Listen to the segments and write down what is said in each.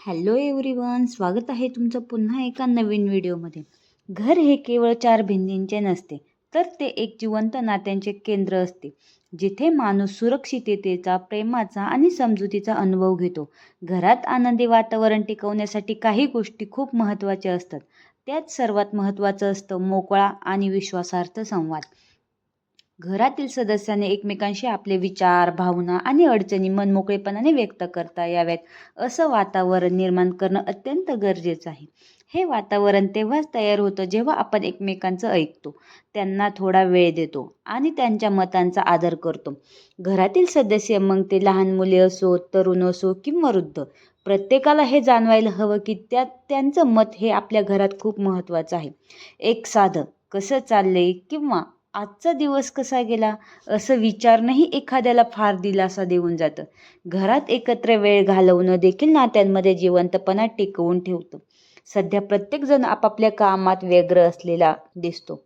Hello everyone स्वागत आहे तुमचं पुन्हा एका नवीन व्हिडिओमध्ये. घर हे केवळ चार भिंतींचे नसते तर ते एक जिवंत नात्यांचे केंद्र असते जिथे माणूस सुरक्षिततेचा प्रेमाचा आणि समजुतीचा अनुभव घेतो. घरात आनंदी वातावरण टिकवण्यासाठी काही गोष्टी खूप महत्त्वाच्या असतात. त्यात सर्वात महत्त्वाचं असतं मोकळा आणि विश्वासार्थ संवाद. घरातील सदस्यांनी एकमेकांशी आपले विचार भावना आणि अडचणी मनमोकळेपणाने व्यक्त करता याव्यात असं वातावरण निर्माण करणं अत्यंत गरजेचं आहे. हे वातावरण तेव्हाच तयार होतं जेव्हा आपण एकमेकांचं ऐकतो त्यांना थोडा वेळ देतो आणि त्यांच्या मतांचा आदर करतो. घरातील सदस्य मग ते लहान मुले असो तरुण असो किंवा वृद्ध प्रत्येकाला हे जाणवायला हवं की त्या त्यांचं मत हे आपल्या घरात खूप महत्त्वाचं आहे. एक साधं कसं चाललंय किंवा आजचा दिवस कसा गेला? असं विचारणंही एखाद्याला फार दिलासा देऊन जातं. घरात एकत्र वेळ घालवणं देखील नात्यांमध्ये जिवंतपणा टिकवून ठेवतं. सध्या प्रत्येकजण आपापल्या कामात व्यग्र असलेला दिसतो.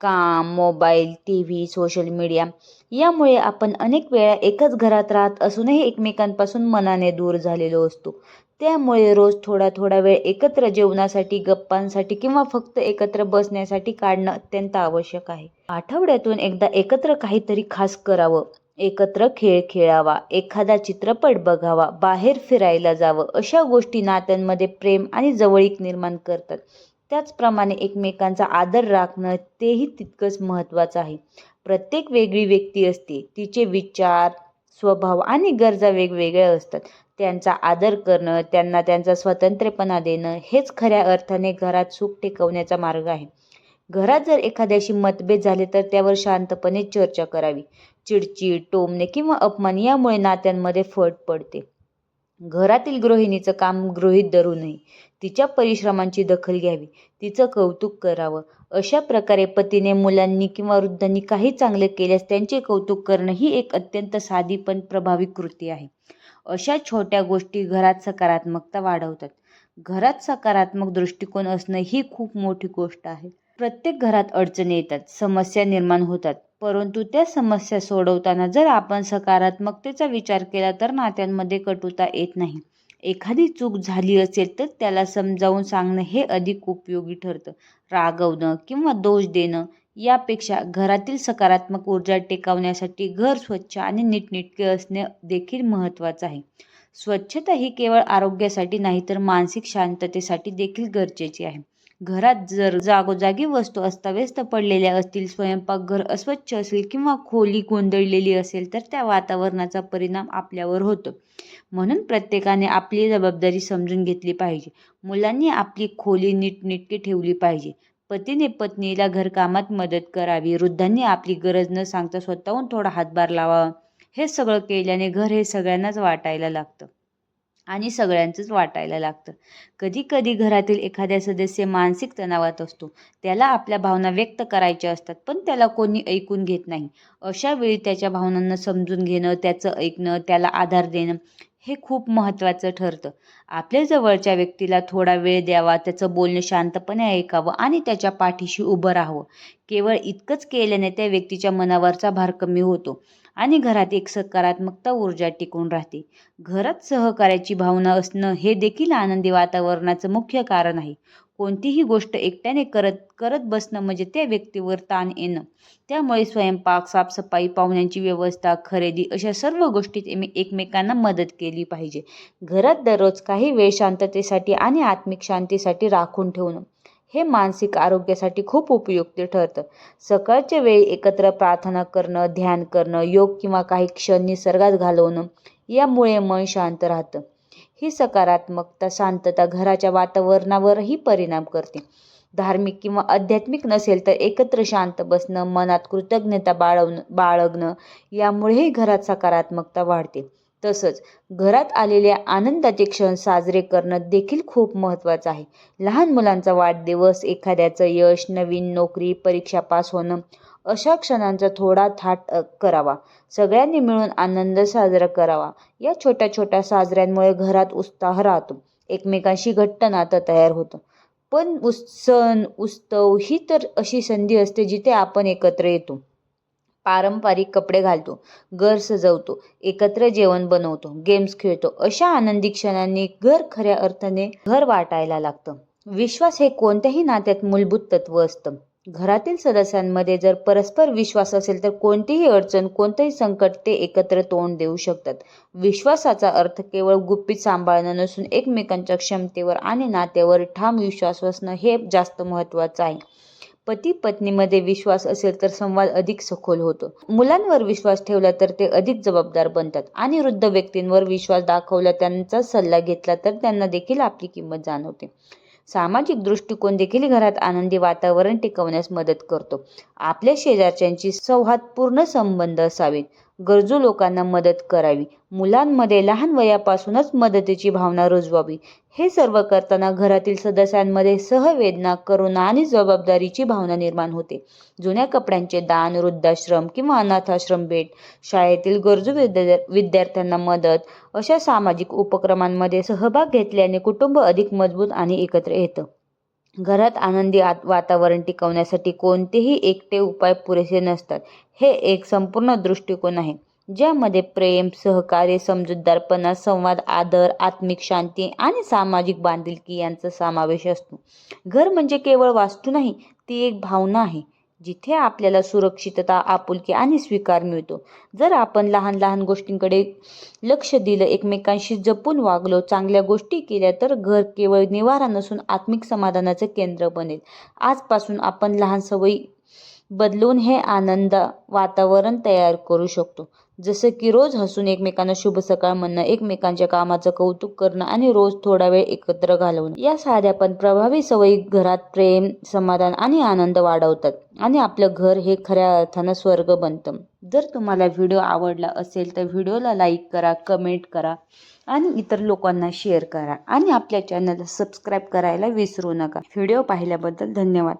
काम mobile T V social media यामुळे आपण अनेक वेळा एकच घरात राहत असूनही एकमेकांपासून मनाने दूर झालेलो असतो. त्यामुळे रोज थोडा थोडा वेळ एकत्र जेवणासाठी गप्पांसाठी किंवा फक्त एकत्र बसण्यासाठी काढणं अत्यंत आवश्यक आहे. आठवड्यातून एकदा एकत्र काहीतरी खास करावं. एकत्र खेळ खेळावा एखादा चित्रपट बघावा बाहेर फिरायला जावं अशा गोष्टी नात्यांमध्ये प्रेम आणि जवळीक निर्माण करतात. त्याचप्रमाणे एकमेकांचा आदर राखणं तेही तितकंच महत्त्वाचं आहे. प्रत्येक वेगळी व्यक्ती असते. तिचे विचार स्वभाव आणि गरजा वेगवेगळ्या असतात. त्यांचा आदर करणं त्यांना त्यांचा स्वतंत्रपणा देणं हेच खऱ्या अर्थाने घरात सुख टिकवण्याचा मार्ग आहे. घरात जर एखाद्याशी मतभेद झाले तर त्यावर शांतपणे चर्चा करावी. चिडचिड टोमणे किंवा अपमान यामुळे नात्यांमध्ये फट पडते. घरातील गृहिणीचं काम गृहीत धरू नये. तिच्या परिश्रमांची दखल घ्यावी. तिचं कौतुक करावं. अशा प्रकारे पतीने मुलांनी किंवा वृद्धांनी काही चांगले केल्यास त्यांचे कौतुक करणं ही एक अत्यंत साधी पण प्रभावी कृती आहे. अशा छोट्या गोष्टी घरात सकारात्मकता वाढवतात. घरात सकारात्मक दृष्टिकोन असणं ही खूप मोठी गोष्ट आहे. प्रत्येक घरात अडचणी येतात समस्या निर्माण होतात परंतु त्या समस्या सोडवताना जर आपण सकारात्मकतेचा विचार केला तर नात्यांमध्ये कटुता येत नाही. एखादी चूक झाली असेल तर त्याला समजावून सांगणं हे अधिक उपयोगी ठरतं. रागवणं किंवा दोष देणं यापेक्षा घरातील सकारात्मक ऊर्जा टिकवण्यासाठी घर स्वच्छ आणि नीटनेटके असणे देखील महत्त्वाचं आहे. स्वच्छता ही केवळ आरोग्यासाठी नाही तर मानसिक शांततेसाठी देखील गरजेची आहे. घरात जर जागोजागी वस्तू अस्ताव्यस्त पडलेल्या असतील स्वयंपाकघर अस्वच्छ असेल किंवा खोली गोंधळलेली असेल तर त्या वातावरणाचा परिणाम आपल्यावर होतो. म्हणून प्रत्येकाने आपली जबाबदारी समजून घेतली पाहिजे. मुलांनी आपली खोली नीटनेटकी ठेवली पाहिजे. पतीने पत्नीला घरकामात मदत करावी. वृद्धांनी आपली गरज न सांगता स्वतःहून थोडा हातभार लावावा. हे सगळं केल्याने घर हे सगळ्यांनाच वाटायला लागतं. आणि सगळ्यांचंच वाटायला लागतं. कधी कधी घरातील एखाद्या सदस्य मानसिक तणावात असतो. त्याला आपल्या भावना व्यक्त करायच्या असतात पण त्याला कोणी ऐकून घेत नाही. अशा वेळी त्याच्या भावनांना समजून घेणं त्याचं ऐकणं त्याला आधार देणं हे खूप महत्त्वाचं ठरतं. आपल्या जवळच्या व्यक्तीला थोडा वेळ द्यावा त्याचं बोलणं शांतपणे ऐकावं आणि त्याच्या पाठीशी उभं राहावं. केवळ इतकंच केल्याने त्या व्यक्तीच्या मनावरचा भार कमी होतो आणि घरात एक सकारात्मकता ऊर्जा टिकून राहते. घरात सहकार्याची भावना असणं हे देखील आनंदी वातावरणाचं मुख्य कारण आहे. कोणतीही गोष्ट एकट्याने करत करत बसणं म्हणजे त्या व्यक्तीवर ताण येणं. त्यामुळे स्वयंपाक साफसफाई पाहुण्यांची व्यवस्था खरेदी अशा सर्व गोष्टीत एकमेकांना मदत केली पाहिजे. घरात दररोज काही वेळ शांततेसाठी आणि आत्मिक शांतीसाठी राखून ठेवणं हे मानसिक आरोग्यासाठी खूप उपयुक्त ठरतं. सकाळच्या वेळी एकत्र प्रार्थना करणं ध्यान करणं योग किंवा काही क्षण निसर्गात घालवणं यामुळे मन शांत राहतं. ही सकारात्मकता शांतता घराच्या वातावरणावरही परिणाम करते. धार्मिक किंवा आध्यात्मिक नसेल तर एकत्र शांत बसणं मनात कृतज्ञता बाळवणं बाळगणं यामुळेही घरात सकारात्मकता वाढते. तसंच घरात आलेल्या आनंदाचे क्षण साजरे करणं देखील खूप महत्त्वाचं आहे. लहान मुलांचा वाढदिवस एखाद्याचं यश नवीन नोकरी परीक्षा पास होणं अशा क्षणांचा थोडा थाट करावा. सगळ्यांनी मिळून आनंद साजरा करावा. या छोट्या छोट्या साजऱ्यांमुळे घरात उत्साह राहतो. एकमेकांशी घट्ट नातं तयार होतं. पण सण उत्सव ही तर अशी संधी असते जिथे आपण एकत्र येतो. पारंपरिक कपडे घालतो घर सजवतो एकत्र जेवण बनवतो गेम्स खेळतो. अशा आनंदी क्षणांनी घर खऱ्या अर्थाने घर वाटायला लागतं. विश्वास हे कोणत्याही नात्यात मूलभूत तत्व असतं. घरातील सदस्यांमध्ये जर परस्पर विश्वास असेल तर कोणतीही अडचण कोणतंही संकट ते एकत्र तोंड देऊ शकतात. विश्वासाचा अर्थ केवळ गुपित सांभाळणं नसून एकमेकांच्या क्षमतेवर आणि नात्यावर ठाम विश्वास असणं हे जास्त महत्त्वाचं आहे. पती पत्नीमध्ये विश्वास असेल तर संवाद अधिक सखोल होतो. मुलांवर विश्वास ठेवला तर ते अधिक जबाबदार बनतात आणि वृद्ध व्यक्तींवर विश्वास दाखवला त्यांचा सल्ला घेतला तर त्यांना देखील आपली किंमत जाणवते. सामाजिक दृष्टिकोन देखील घरात आनंदी वातावरण टिकवण्यास मदत करतो. आपल्या शेजारच्यांची सौहार्दपूर्ण संबंध असावेत. गरजू लोकांना मदत करावी. मुलांमध्ये लहान वयापासूनच मदतीची भावना रुजवावी. हे सर्व करताना घरातील सदस्यांमध्ये सहवेदना करुणा आणि जबाबदारीची भावना निर्माण होते. जुन्या कपड्यांचे दान वृद्धाश्रम किंवा अनाथाश्रम भेट शाळेतील गरजू विद्या विद्यार्थ्यांना मदत अशा सामाजिक उपक्रमांमध्ये सहभाग घेतल्याने कुटुंब अधिक मजबूत आणि एकत्र येतं. घरात आनंदी आत वातावरण टिकवण्यासाठी कोणतेही एकटे उपाय पुरेसे नसतात. हे एक संपूर्ण दृष्टिकोन आहे ज्यामध्ये प्रेम सहकार्य समजूतदारपणा संवाद आदर आत्मिक शांती आणि सामाजिक बांधिलकी यांचा समावेश असतो. घर म्हणजे केवळ वास्तू नाही ती एक भावना आहे. जिथे आपल्याला सुरक्षितता आपुलकी आणि स्वीकार मिळतो. जर आपण लहान लहान गोष्टींकडे लक्ष दिलं एकमेकांशी जपून वागलो चांगल्या गोष्टी केल्या तर घर केवळ निवारा नसून आत्मिक समाधानाचं केंद्र बनेल. आजपासून आपण लहान सवयी बदलून हे आनंद वातावरण तयार करू शकतो. जसं की रोज हसून एकमेकांना शुभ सकाळ म्हणणं एकमेकांच्या कामाचं कौतुक करणं आणि रोज थोडा वेळ एकत्र घालवणं. या साध्या पण प्रभावी सवयी घरात प्रेम समाधान आणि आनंद वाढवतात आणि आपलं घर हे खऱ्या अर्थानं स्वर्ग बनतं. जर तुम्हाला व्हिडिओ आवडला असेल तर व्हिडिओला लाईक करा कमेंट करा आणि इतर लोकांना शेअर करा आणि आपल्या चॅनलला सबस्क्राईब करायला विसरू नका. व्हिडिओ पाहिल्याबद्दल धन्यवाद.